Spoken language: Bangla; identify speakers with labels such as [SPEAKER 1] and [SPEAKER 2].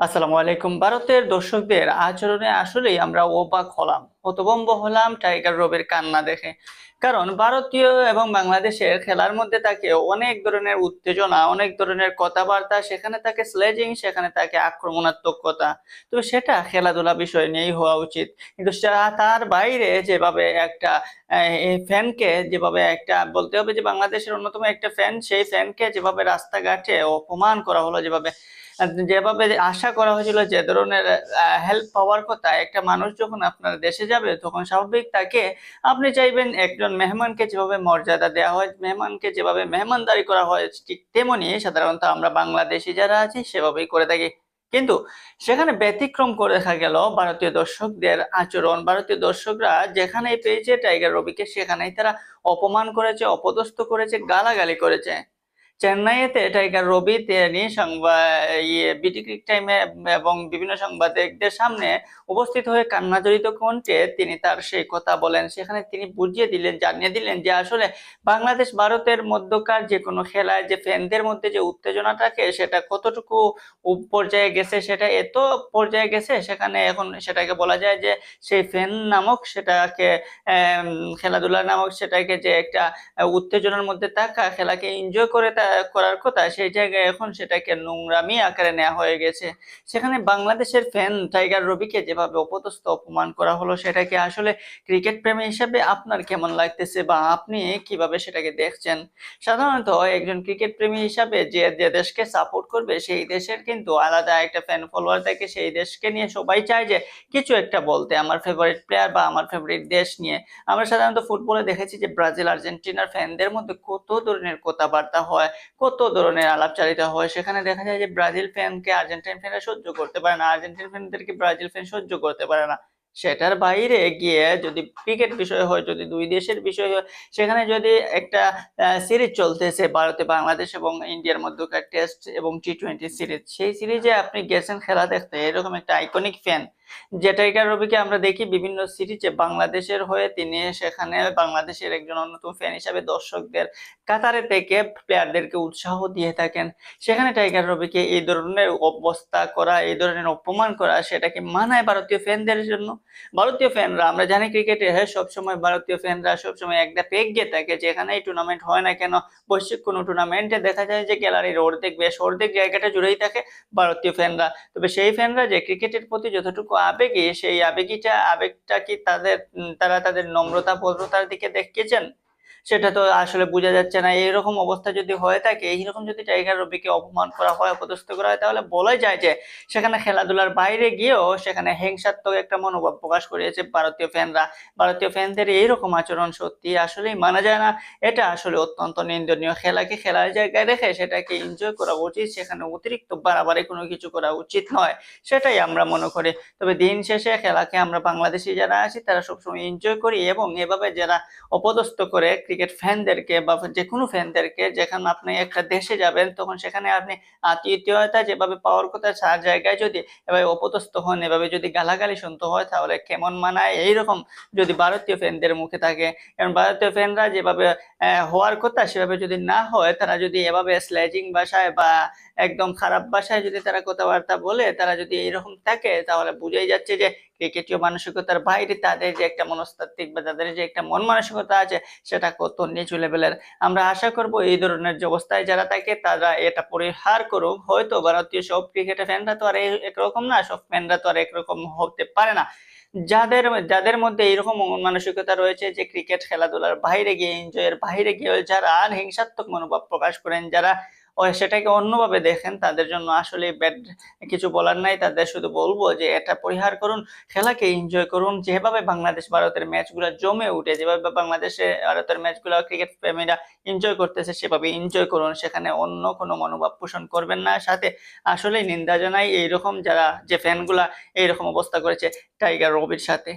[SPEAKER 1] আসসালামু আলাইকুম। ভারতের দর্শকদের আচরণে আসলেই আমরা অবাক হলাম, হতভম্ব হলাম টাইগার রবের কান্না দেখে। কারণ ভারতীয় এবং বাংলাদেশের খেলার মধ্যে তাকে অনেক ধরনের উত্তেজনা, অনেক ধরনের কথাবার্তা, সেখানে থাকে স্লেজিং সেখানে তাকে আক্রমণাত্মকতা। তো সেটা খেলাধুলা বিষয় নিয়েই হওয়া উচিত। কিন্তু তার বাইরে যেভাবে একটা ফ্যানকে যেভাবে একটা বলতে হবে যে বাংলাদেশের অন্যতম একটা ফ্যান সেই ফ্যানকে যেভাবে রাস্তাঘাটে অপমান করা হলো, যেভাবে যেভাবে আশা করা হয়েছিল যে ধরনের হেল্প পাওয়ার কথা, একটা মানুষ যখন আপনার দেশে যাবে, তখন স্বাভাবিক তাকে আপনি চাইবেন একজন মেহমানকে যেভাবে মর্যাদা দেওয়া হয়, মেহমানকে যেভাবে মেহমানদারি করা হয়, ঠিক তেমনি সাধারণত আমরা বাংলাদেশি যারা আছি, সেভাবেই করে থাকি। কিন্তু সেখানে ব্যতিক্রম করে দেখা গেল, ভারতীয় দর্শকদের আচরণ, ভারতীয় দর্শকরা যেখানেই পেয়েছে টাইগার রবিকে সেখানেই তারা অপমান করেছে, অপদস্থ করেছে, গালাগালি করেছে। চেন্নাইতে টাইগার রবি তিনি সংবাদ ইয়ে টাইমে এবং বিভিন্ন সাংবাদিকদের সামনে উপস্থিত হয়ে কান্নাজড়িত কণ্ঠে তিনি তার সেই কথা বলেন। সেখানে তিনি বুঝিয়ে দিলেন, জানিয়ে দিলেন যে আসলে বাংলাদেশ ভারতের মধ্যকার যে কোনো খেলায় যে ফ্যানদের মধ্যে যে উত্তেজনা থাকে, সেটা কতটুকু পর্যায়ে গেছে, সেটা এত পর্যায়ে গেছে, সেখানে এখন সেটাকে বলা যায় যে সেই ফ্যান নামক সেটাকে খেলাধুলা নামক সেটাকে যে একটা উত্তেজনার মধ্যে থাকা, খেলাকে এনজয় করে তা- করার কথা, সেই জায়গায় এখন সেটাকে নোংরামি আকারে নেওয়া হয়ে গেছে। সেখানে বাংলাদেশের ফ্যান টাইগার রবিকে যেভাবে অপদস্থ অপমান করা হলো, সেটাকে আসলে ক্রিকেট প্রেমী হিসাবে আপনার কেমন লাগতেছে বা আপনি কীভাবে সেটাকে দেখছেন? সাধারণত একজন ক্রিকেট প্রেমী হিসাবে যে যে দেশকে সাপোর্ট করবে, সেই দেশের কিন্তু আলাদা একটা ফ্যান ফলোয়ার থাকে। সেই দেশকে নিয়ে সবাই চায় যে, কিছু একটা বলতে, আমার ফেভারিট প্লেয়ার বা আমার ফেভারিট দেশ নিয়ে। আমরা সাধারণত ফুটবলে দেখেছি যে, ব্রাজিল, আর্জেন্টিনার ফ্যানদের মধ্যে কত ধরনের কথাবার্তা হয় কত ধরনের আলাপচারিতা হয়। সেখানে দেখা যায় যে ব্রাজিল ফ্যানকে আর্জেন্টাইন ফ্যানরা সহ্য করতে পারে না। আর্জেন্টিন ফ্যানদেরকে ব্রাজিল ফ্যান সহ্য করতে পারে না। সেটার বাইরে গিয়ে যদি ক্রিকেট বিষয় হয়, যদি দুই দেশের বিষয় হয়, সেখানে যদি একটা সিরিজ চলতেছে ভারতে বাংলাদেশ এবং ইন্ডিয়ার মধ্যকার টেস্ট এবং টি টোয়েন্টি সিরিজ, সেই সিরিজে আপনি গেছেন খেলা দেখতে, এরকম একটা আইকনিক ফ্যান যে টাইগার রবিকে আমরা দেখি বিভিন্ন সিরিজে, বাংলাদেশের হয়ে তিনি সেখানে বাংলাদেশের একজন অন্যতম ফ্যান হিসাবে দর্শকদের, কাতারে থেকে প্লেয়ারদেরকে উৎসাহ দিয়ে থাকেন। সেখানে টাইগার রবিকে এই ধরনের অবস্থা করা, এই ধরনের অপমান করা সেটা কি মানায় ভারতীয় ফ্যানদের জন্য। ভারতীয় ফ্যানরা আমরা জানি ক্রিকেটে হ্যাঁ সবসময় ভারতীয় ফ্যানরা সবসময় একটা পেক গিয়ে থাকে যেখানে এই টুর্নামেন্ট হয় না কেন, বৈশ্বিক কোনো টুর্নামেন্টে দেখা যায় যে গ্যালারির অর্ধেক বেশ, অর্ধেক জায়গাটা জুড়েই থাকে ভারতীয় ফ্যানরা তবে সেই ফ্যানরা যে ক্রিকেটের প্রতি যতটুকু আবেগী, সেই আবেগীটা, আবেগটা কি তাদের তারা তাদের নম্রতা, ভদ্রতার দিকে দেখিয়েছেন? সেটা তো আসলে বোঝা যাচ্ছে না। এইরকম অবস্থা যদি হয়ে থাকে, এইরকম যদি টাইগার রবিকে অপমান করা হয়, অপদস্থ করা হয়, তাহলে বলাই যায় যে সেখানে খেলাধুলার বাইরে গিয়েও সেখানে হিংসাত্মক একটা মনোভাব প্রকাশ করিয়েছে ভারতীয় ফ্যানরা ভারতীয় ফ্যানদের এইরকম আচরণ সত্যি আসলেই মানা যায় না। এটা আসলে অত্যন্ত নিন্দনীয়। খেলাকে খেলার জায়গায় রেখে সেটাকে এনজয় করা উচিত, সেখানে অতিরিক্ত বাড়াবাড়ি কোনো কিছু করা উচিত নয়, সেটাই আমরা মনে করি। তবে দিন শেষে খেলাকে আমরা বাংলাদেশি যারা আছি, তারা সবসময় এনজয় করি এবং এভাবে যারা অপদস্থ করে ক্রিকেট ফ্যানদেরকে বা যে কোনো ফ্যানদেরকে যেখানে আপনি একটা দেশে যাবেন, তখন সেখানে আপনি আত্মীয়তা যেভাবে পাওয়ার কথা সার জায়গায় যদি এভাবে অপদস্থ হন, এভাবে যদি গালাগালি শুনতে হয়, তাহলে কেমন মানায়? এইরকম যদি ভারতীয় ফ্যানদের মুখে থাকে। কারণ ভারতীয় ফ্যানরা যেভাবে হওয়ার কথা, সেভাবে যদি না হয়, তারা যদি এভাবে স্লেজিং বাসায় বা একদম খারাপ ভাষায় যদি তারা কথাবার্তা বলে, তারা যদি এরকম থাকে, তাহলে বুঝাই যাচ্ছে যে ক্রিকেটীয় মানসিকতার বাইরে তাদের যে একটা মনস্তাত্ত্বিক বা তাদের যে একটা মন মানসিকতা আছে, সেটা কত নিচু লেভেলের। আমরা আশা করব এই ধরনের যে অবস্থায় যারা থাকে, তারা এটা পরিহার করুক। হয়তো ভারতীয় সব ক্রিকেটের ফ্যানরা তো আর একরকম না, সব ফ্যানরা তো আর একরকম হতে পারে না। যাদের যাদের মধ্যে এইরকম মন মানসিকতা রয়েছে যে ক্রিকেট খেলাধুলার বাইরে গিয়ে এনজয়ের বাইরে গিয়ে, যারা আর হিংসাত্মক মনোভাব প্রকাশ করেন, যারা সেটাকে অন্যভাবে দেখেন, তাদের জন্য আসলে ব্যাড কিছু বলার নাই। তাদের শুধু বলব যে, এটা পরিহার করুন, খেলাকে এনজয় করুন। যেভাবে বাংলাদেশ, ভারতের ম্যাচগুলো জমে উঠে, যেভাবে বাংলাদেশে, ভারতের ম্যাচগুলো ক্রিকেট প্রেমীরা এনজয় করতেছে, সেভাবে এনজয় করুন। সেখানে অন্য কোনো মনোভাব পোষণ করবেন না। সাথে আসলেই নিন্দা জানাই এইরকম যারা, যে ফ্যানগুলা এইরকম অবস্থা করেছে টাইগার রবির সাথে।